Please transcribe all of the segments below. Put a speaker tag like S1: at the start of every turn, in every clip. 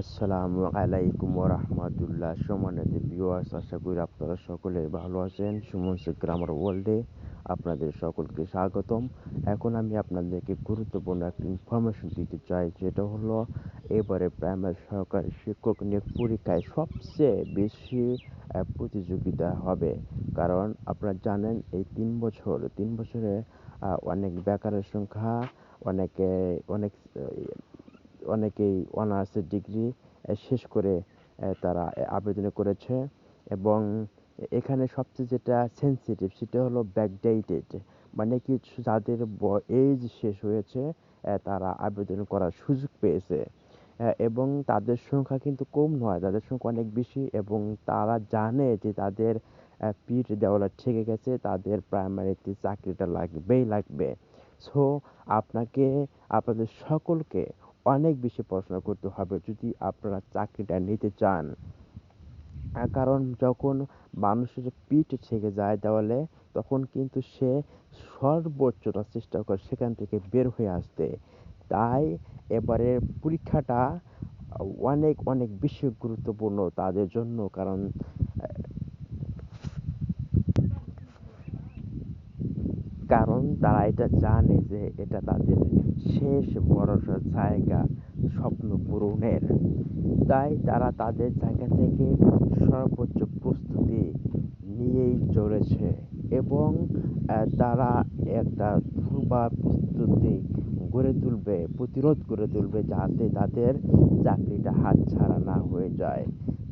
S1: আসসালামু আলাইকুম রহমতুল্লাহ সম্মানিত ভিউয়ার্স আশা করি আপনারা সকলে ভালো আছেন। সুমন গ্রামার ওয়ার্ল্ডে আপনাদের সকলকে স্বাগতম। এখন আমি আপনাদেরকে গুরুত্বপূর্ণ একটা ইনফরমেশন দিতে চাই, যেটা হলো এবারে প্রাইমারি সরকারি শিক্ষক নিয়োগ পরীক্ষায় সবচেয়ে বেশি প্রতিযোগিতা হবে। কারণ আপনারা জানেন, এই তিন বছর, তিন বছরে অনেক বেকারের সংখ্যা, অনেকে, অনেক অনেকেই অনার্সের ডিগ্রি শেষ করে তারা আবেদন করেছে এবং এখানে সবচেয়ে যেটা সেন্সিটিভ সেটা হলো ব্যাকডেটেড মানে কি যাদের এজ শেষ হয়েছে তারা আবেদন করার সুযোগ পেয়েছে। এবং তাদের সংখ্যা কিন্তু কম নয়, তাদের সংখ্যা অনেক বেশি এবং তারা জানে যে তাদের পিঠ দেওয়ালা ঠেকে গেছে, তাদের প্রাইমারিতে চাকরিটা লাগবেই লাগবে। সো আপনাকে, আপনাদের সকলকে অনেক বেশি পড়াশোনা করতে হবে যদি আপনারা চাকরিটা নিতে চান। কারণ যখন মানুষের পিঠ ছেকে যায় দেওয়ালে তখন কিন্তু সে সর্বোচ্চটা চেষ্টা করে সেখান থেকে বের হয়ে আসতে। তাই এবারের পরীক্ষাটা অনেক অনেক বেশি গুরুত্বপূর্ণ তাদের জন্য কারণ কারণ তারা এটা জানে যে এটা তাদের শেষ ভরসার জায়গা স্বপ্ন পূরণের। তাই তারা তাদের জায়গা থেকে সর্বোচ্চ প্রস্তুতি নিয়েই চলেছে এবং তারা একটা দুর্বার প্রস্তুতি গড়ে তুলবে, প্রতিরোধ করে তুলবে যাতে তাদের চাকরিটা হাতছাড়া না হয়ে যায়।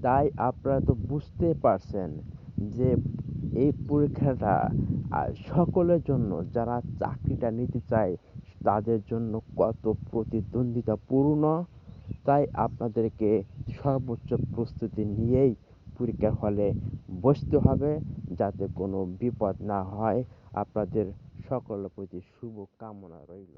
S1: তাই আপনারা তো বুঝতে পারছেন যে এই পরীক্ষাটা সকলের জন্য যারা চাকরিটা নিতে চায় তাদের জন্য কত প্রতিদ্বন্দ্বিতাপূর্ণ তাই আপনাদেরকে সর্বোচ্চ প্রস্তুতি নিয়েই পরীক্ষার হলে বসতে হবে যাতে কোনো বিপদ না হয়। আপনাদের সকলের প্রতি শুভ কামনা রইল।